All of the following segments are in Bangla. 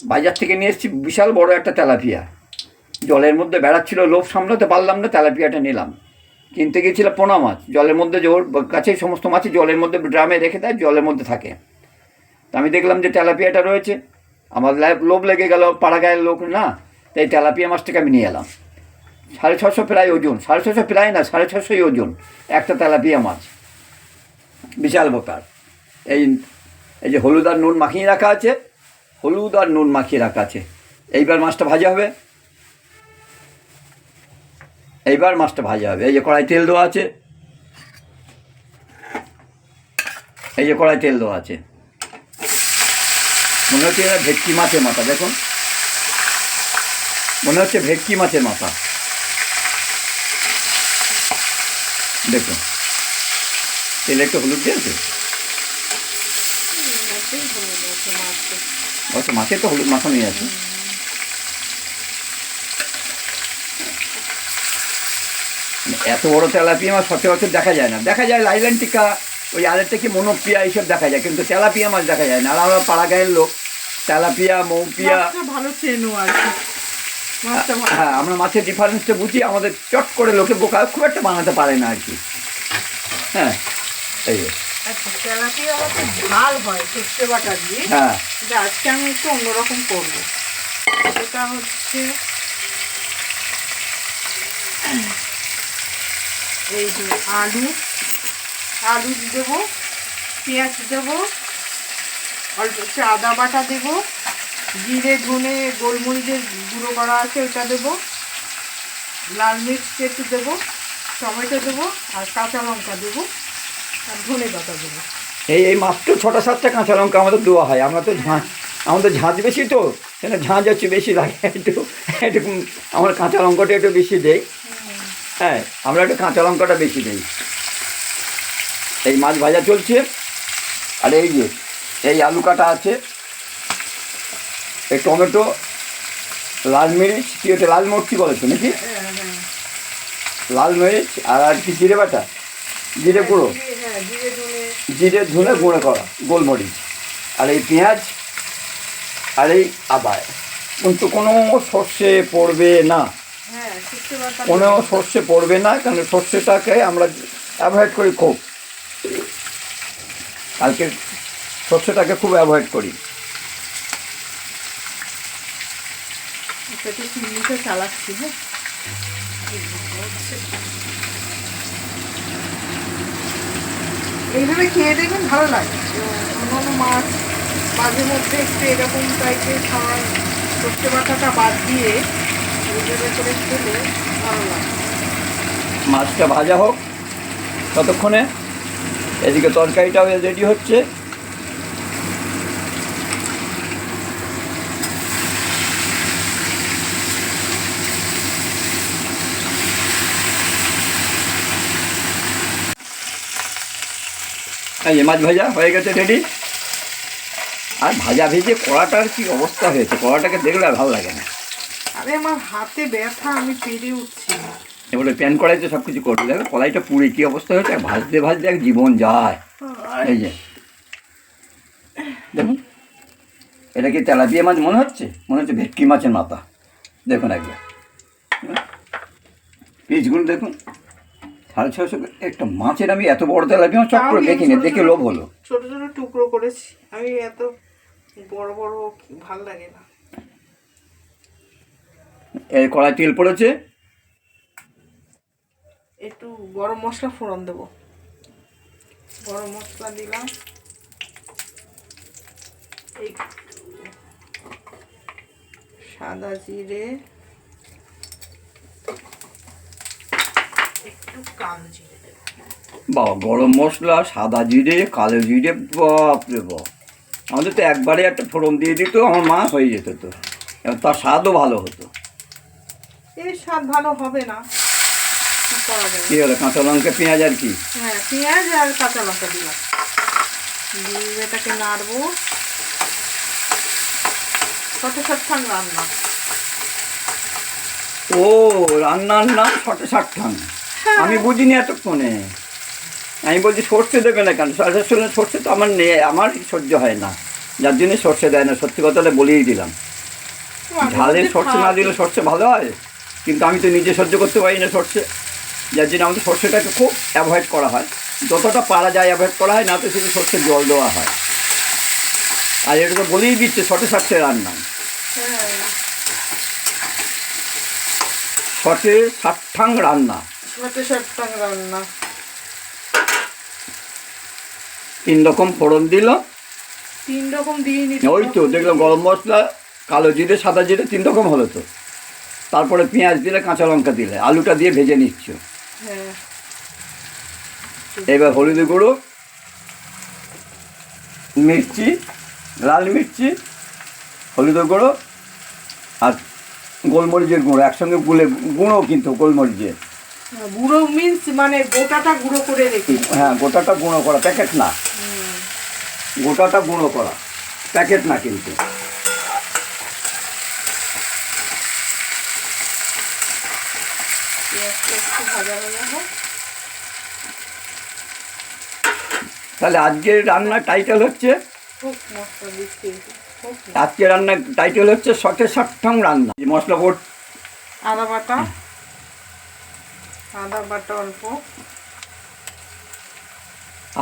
বাজার থেকে নিয়ে এসেছি বিশাল বড় একটা তেলাপিয়া। জলের মধ্যে বেড়াচ্ছিল, লোভ সামলাতে পারলাম না, তেলাপিয়াটা নিলাম। কিনতে গিয়েছিল পোনা মাছ। জলের মধ্যে জোর, কাছে সমস্ত মাছই জলের মধ্যে ড্রামে রেখে দেয়, জলের মধ্যে থাকে। তা আমি দেখলাম যে তেলাপিয়াটা রয়েছে। আমার লোভ লেগে গেল, পাড়া গায়ের লোক না, তাই তেলাপিয়া মাছটাকে আমি নিয়ে এলাম। সাড়ে ছশো প্রায় ওজন, সাড়ে ছশো প্রায় না, সাড়ে ছশোই ওজন একটা তেলাপিয়া মাছ। বিশাল ব্যাপার এই এই যে হলুদ আর নুন মাখিয়ে রাখা আছে হলুদ আর নুন মাখিয়ে রাখা আছে। এইবার মাছটা ভাজা হবে। এইবার মাছটা ভাজা হবে। এই যে কড়াই তেল দেওয়া আছে। এই যে কড়াই তেল দেওয়া আছে। মনে হচ্ছে এটা ভেটকি মাছের মাথা, দেখুন। মনে হচ্ছে ভেটকি মাছের মাথা। দেখুন। তেলে একটু হলুদ দিয়েছে? অবশ্য মাছে তো হলুদ মাখানোই আছে। এত বড় তেলাপিয়া মাছ সচরাচর দেখা যায় না। দেখা যায় লাইল্যান্ড টিকা ওই আরেকটা কি মনোপিয়া এইসব দেখা যায় কিন্তু তেলাপিয়া মাছ দেখা যায় না। আর আমরা পাড়া গায়ের লোক তেলাপিয়া মৌপিয়া। ভালো চেনো আর কি। হ্যাঁ আমরা মাছের ডিফারেন্সটা বুঝি আমাদের চট করে লোকে বোকা খুব একটা বানাতে পারে না আর কি। হ্যাঁ এই আচ্ছা তেলাপিয়া ঝাল হয় সর্ষে বাটা দিয়ে। হ্যাঁ। আজকে আমি একটু অন্যরকম করব। হচ্ছে এই যে আলু। আলু দেবো পেঁয়াজ দেবো অল্প একটু আদা বাটা দেবো জিরে ধনে গোলমরিচের গুঁড়ো করা আছে ওটা দেবো। লাল মির্চ একটু দেবো টমেটো দেবো আর কাঁচা লঙ্কা দেবো। আর ধনে পাতা দেবো এই এই মাত্র ছটা সাতটা কাঁচা লঙ্কা আমাদের দেওয়া হয়। আমরা তো ঝাঁঝ আমাদের ঝাঁঝ বেশি তো সেটা ঝাঁঝ হচ্ছে বেশি লাগে। একটু একটু আমার কাঁচা লঙ্কাটা একটু বেশি দেই। হ্যাঁ আমরা একটু কাঁচা লঙ্কাটা বেশি দিই। এই মাছ ভাজা চলছে। আর এই যে এই আলু কাটা আছে। এই টমেটো লাল মরিচ কি ওটা লাল মরচি বলেছ নাকি? হ্যাঁ হ্যাঁ। লাল মরিচ আর আর কি জিরে বাটা? জিরে গুঁড়ো। জিরে- হ্যাঁ জিরে ধুনে গুঁড়ো করা গোলমরিচ। আর এই পেঁয়াজ আর এই আদায় কিন্তু কোনো সর্ষে পড়বে না। হ্যাঁ কোনো সর্ষে পড়বে না কারণ সর্ষেটাকে আমরা অ্যাভয়েড করি খুব। কালকে সর্ষেটাকে খুব অ্যাভয়েড করি। চালাচ্ছি হ্যাঁ? এইভাবে খেয়ে দেখবেন ভালো লাগে। অন্যান্য মাছ মাঝে মধ্যে একটু এরকম টাইপের খাওয়ার সর্ষে বাটাটা বাদ দিয়ে এইভাবে করে খেলে ভালো লাগে। মাছটা ভাজা হোক ততক্ষণে। এদিকে তরকারিটাও রেডি হচ্ছে। এই যে মাছ ভাজা হয়ে গেছে রেডি আর ভাজা ভেজে কড়াটার কি অবস্থা হয়েছে? কড়াটাকে দেখলে আর ভালো লাগে না। আরে আমার হাতে ব্যথা আমি পেরে উঠছি। এবারে প্যান কড়াইতে সব কিছু করবে। দেখো কড়াইটা পুড়ে কী অবস্থা হয়েছে? ভাজতে ভাজতে এক জীবন যায়। এই যে। দেখুন এটা কি তেলাপিয়া মাছ মনে হচ্ছে? মনে হচ্ছে ভেটকি মাছের মাথা। দেখুন একবার। পিসগুলো দেখুন। সাড়ে ছশো একটা মাছের আমি এত বড় তেলাপিয়া চট করে দেখিনি দেখে লোভ হলো। ছোট ছোট টুকরো করেছি। আমি এত বড় বড় ভালো লাগে না। এই কড়াই তেল পড়েছে। একটু গরম মশলা ফোড়ন দেবো। গরম মশলা দিলাম। এই সাদা জিরে। একটু কালো জিরে দেবো। বাবা গরম মশলা সাদা জিরে কালো জিরে বাপরে বাপ। আমাদের তো একবারে একটা ফোড়ন দিয়ে দিত আমার মা হয়ে যেত তো। তার স্বাদও ভালো হতো। এর স্বাদ ভালো হবে না। কি হলো কাঁচা লঙ্কা পেঁয়াজ আর কি? হ্যাঁ পেঁয়াজ আর কাঁচা লঙ্কা দিলাম দিয়ে এটাকে নাড়বো। রান্না। ও রান্নার নাম ছটে ষাট ঠাং আমি বুঝিনি এতক্ষণে। আমি বলছি সর্ষে দেবে না কেন? সরষে সর্ষে তো আমার নেই আমার সহ্য হয় না। যার জন্য সর্ষে দেয় না সত্যি কথাটা বলেই দিলাম। ঝালে সর্ষে না দিলে সর্ষে ভালো হয়? কিন্তু আমি তো নিজে সহ্য করতে পারি না সর্ষে। যার জন্য আমাদের সর্ষেটাকে খুব অ্যাভয়েড করা হয়। যতটা পারা যায় অ্যাভয়েড করা হয় না তো শুধু সর্ষের জল দেওয়া হয়। আর এটা তো বলেই দিচ্ছে শটে সাতটে রান্না। হ্যাঁ। শটে ষাটঠাং রান্না। তিন রকম ফোড়ন দিল। তিন রকম দিয়ে ওই তো দেখলাম গরম মশলা কালো জিরে সাদা জিরে তিন রকম হলো তো। তারপরে পেঁয়াজ দিলে কাঁচা লঙ্কা দিলে আলুটা দিয়ে ভেজে নিচ্ছ। হ্যাঁ। এবার হলুদ গুঁড়ো মির্চি লাল মির্চি হলুদ গুঁড়ো আর গোলমরিচের গুঁড়ো। একসঙ্গে গুলে গুঁড়ো কিন্তু গোলমরিচের। গুঁড়ো মিন্স মানে গোটাটা গুঁড়ো করে রেখে হ্যাঁ গোটাটা গুঁড়ো করা প্যাকেট না। গোটাটা গুঁড়ো করা প্যাকেট না কিন্তু। তাহলে আজকের রান্নার টাইটেল হচ্ছে। আজকে রান্নার টাইটেল হচ্ছে শটে ষাটঠাং রান্না। মশলা বোট আদা বাটা। আদা বাটা অল্প।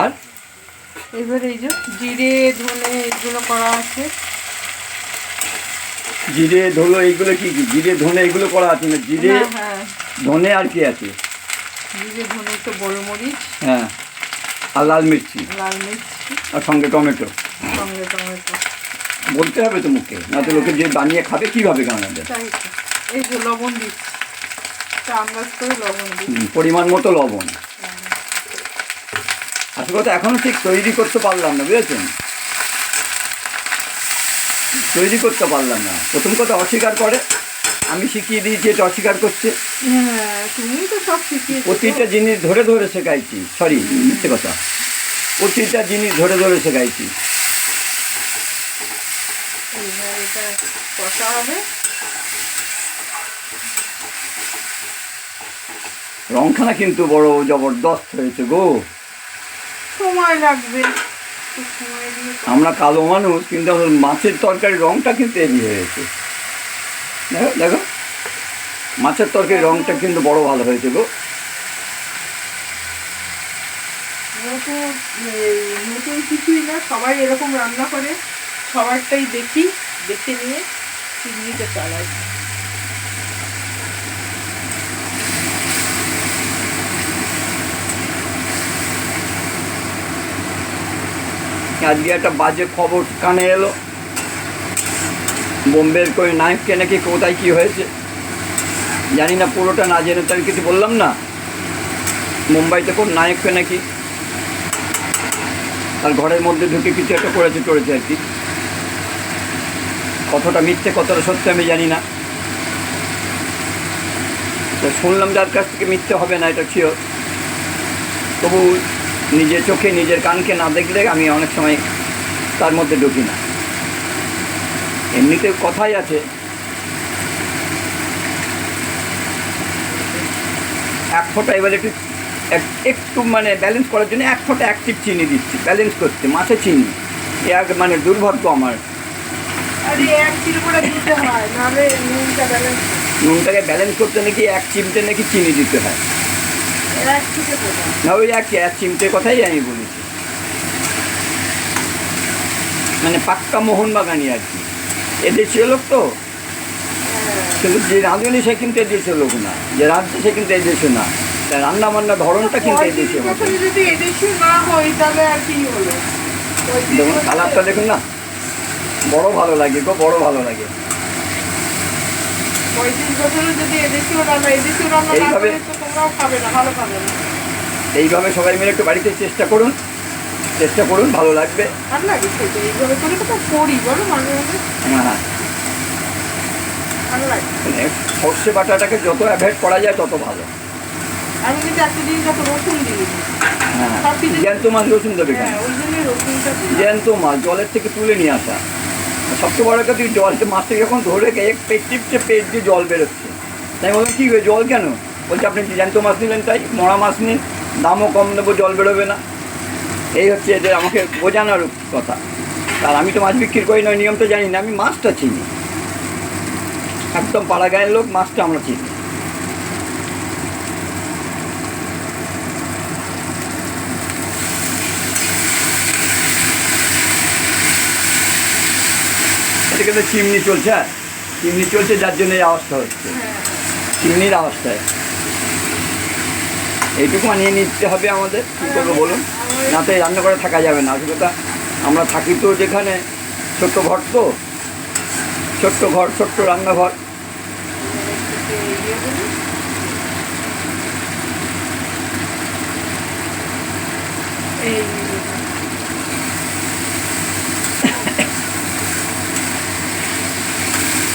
আর? এবার এই যে জিরে ধনে এগুলো করা আছে। জিরে ধরো এইগুলো কি কি? জিরে ধনে এগুলো করা আছে না? জিরে হ্যাঁ হ্যাঁ। ধনে আর কি আছে? জিরে ধনে একটু গোলমরিচ। হ্যাঁ। আর লাল মির্চি? লাল মির্চি। আর সঙ্গে টমেটো? সঙ্গে টমেটো। বলতে হবে তো মুখে। না তো লোকে যে বানিয়ে খাবে কীভাবে তো। এই যে লবণ দিচ্ছি। আন্দাজ করে লবণ দিচ্ছি পরিমাণ মতো লবণ। আসল কথা এখনও ঠিক তৈরি করতে পারলাম না বুঝেছেন? তৈরি করতে পারলাম না। প্রথম কথা অস্বীকার করে। আমি শিখিয়ে দিয়েছি এটা অস্বীকার করছে হ্যাঁ তুমি তো সব শিখিয়েছো প্রতিটা জিনিস ধরে ধরে শেখাইছি। সরি মিথ্যে কথা। প্রতিটা জিনিস ধরে ধরে শেখাইছি। এবার এটা কষা হবে। রংখানা কিন্তু বড় জবরদস্ত হয়েছে গো। সময় লাগবে। আমরা কালো মানুষ কিন্তু আমাদের মাছের তরকারি রংটা কিন্তু এগিয়ে হয়েছে। দেখো দেখো। মাছের তরকারি রংটা কিন্তু বড় ভালো হয়েছে গো। নতুন নতুন কিছুই না সবাই এরকম রান্না করে সবারটাই দেখি দেখে নিয়ে চিংড়িতে চালাই। আজকে একটা বাজে খবর কানে এলো। বোম্বের কই নায়ককে নাকি, কোথায়, কি হয়েছে? জানি না, পুরোটা না জেনে তো আমি কিছু বললাম না। মুম্বাইতে কোন নায়ককে নাকি? তার ঘরের মধ্যে ঢুকে কিছু একটা করেছে চড়েছে আর কি। কতটা মিথ্যে, কতটা সত্যি আমি জানি না। তো শুনলাম যার কাছ থেকে মিথ্যে হবে না, এটা ছিল তবু নিজের চোখে নিজের কানকে না দেখলে আমি অনেক সময় তার মধ্যে ঢুকি না। এমনিতে কথাই আছে। এক ফোঁটা এবার একটু একটু মানে ব্যালেন্স করার জন্য এক ফোঁটা অ্যাক্টিভ চিনি দিচ্ছি ব্যালেন্স করতে মাছে চিনি। এ এক মানে দুর্ভাগ্য আমার। নুনটাকে ব্যালেন্স করতে নাকি এক চিমটে নাকি চিনি দিতে হয়। না ওই এক এক চিমটের কথাই আমি বলেছি। মানে পাক্কা মোহনবাগানি আর কি। এদেশীয় লোক তো। কিন্তু যে রাঁধুনি সে কিন্তু এদেশীয় লোক না। যে রাঁধছে সে কিন্তু এদেশীয় না। তা রান্না বান্না ধরনটা কিন্তু এদেশীয় পঁয়ত্রিশ যদি এদেশীয় না হই তাহলে আর কি হলো? দেখুন কালারটা দেখুন না। বড় ভালো লাগে গো বড় ভালো লাগে। পঁয়ত্রিশ বছরে যদি এদেশীয় রান্না এদেশীয় রান্না না এইভাবে- করে তো তোমরাও খাবে না ভালো খাবে না। এইভাবে সবাই মিলে একটু বাড়িতে চেষ্টা করুন চেষ্টা করুন ভালো লাগবে। ভালো লাগে খেতে এইভাবে করে তো করি বলো মাঝে মাঝে। হ্যাঁ ভালো লাগে। মানে সর্ষে বাটাটাকে যত অ্যাভয়েড করা যায় তত ভালো। আমি কিন্তু একটা যত রসুন দিয়ে হ্যাঁ জ্যান্ত মাছ রসুন দেবে হ্যাঁ ওই রসুনটা জ্যান্ত মাছ জলের থেকে তুলে নিয়ে আসা। সবচেয়ে বড় কথা, তুই জলটা মাছটা যখন ধরে গেছে পেট টিপছে পেট দিয়ে জল বেরোচ্ছে। তাই বললাম, কী হয়ে জল কেন? বলছে, আপনি জ্যান্ত মাছ নিলেন তাই, মরা মাছ নিন, দামও কম নেব জল বেরোবে না। এই হচ্ছে এদের আমাকে বোঝানোর কথা। আর আমি তো মাছ বিক্রি করি না, নিয়ম তো জানি না, আমি মাছটা চিনি। একদম পাড়া গায়ের লোক, মাছটা আমরা চিনি। এদিকে তো চিমনি চলছে হ্যাঁ? চিমনি চলছে যার জন্য এই আওয়াজটা হচ্ছে। চিমনির আওয়াজটায়। এইটুকু মানিয়ে নিতে হবে আমাদের কী করব বলুন? না তো এই রান্না করে থাকা যাবে না। আসলে কথা আমরা থাকি তো যেখানে ছোট্ট ঘর তো। ছোট্ট ঘর ছোট্ট রান্নাঘর। এই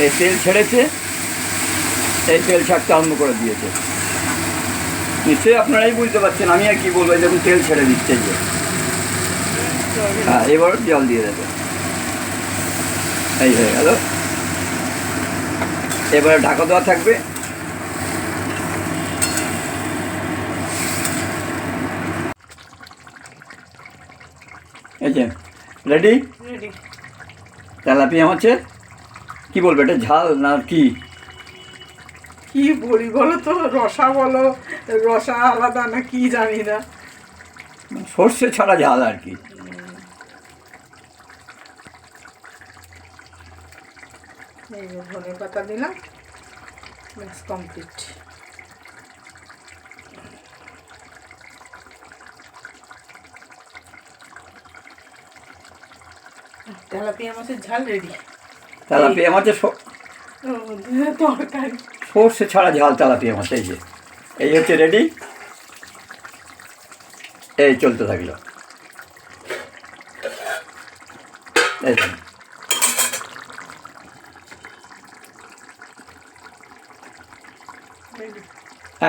এই তেল ছেড়েছে এই তেল ছাড়তে আরম্ভ করে দিয়েছে। নিশ্চয়ই আপনারাই বুঝতে পারছেন আমি আর কি বলব দেখুন তেল ছেড়ে দিচ্ছে যে। হ্যাঁ এবার জল দিয়ে দেবে। এই হয়ে গেল। এবারে ঢাকা দেওয়া থাকবে। এই যে রেডি? রেডি। তেলাপিয়া মাছের কি বলবে এটা ঝাল না কি? কি বলি বলো তো রসা বলো রসা আলাদা না কি জানি না। সর্ষে ছাড়া ঝাল আর কি। এই যে ধনে পাতা দিলাম ব্যাস কমপ্লিট তেলাপিয়া মাছের ঝাল রেডি তেলাপিয়া মাছের তরকারি। সর্ষে ছাড়া ঝাল তেলাপিয়া মাছ এই যে। এই হচ্ছে রেডি এই চলতে থাকল। এই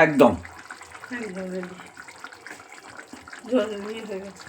একদম। একদম রেডি জল নিয়ে হয়ে গেছে।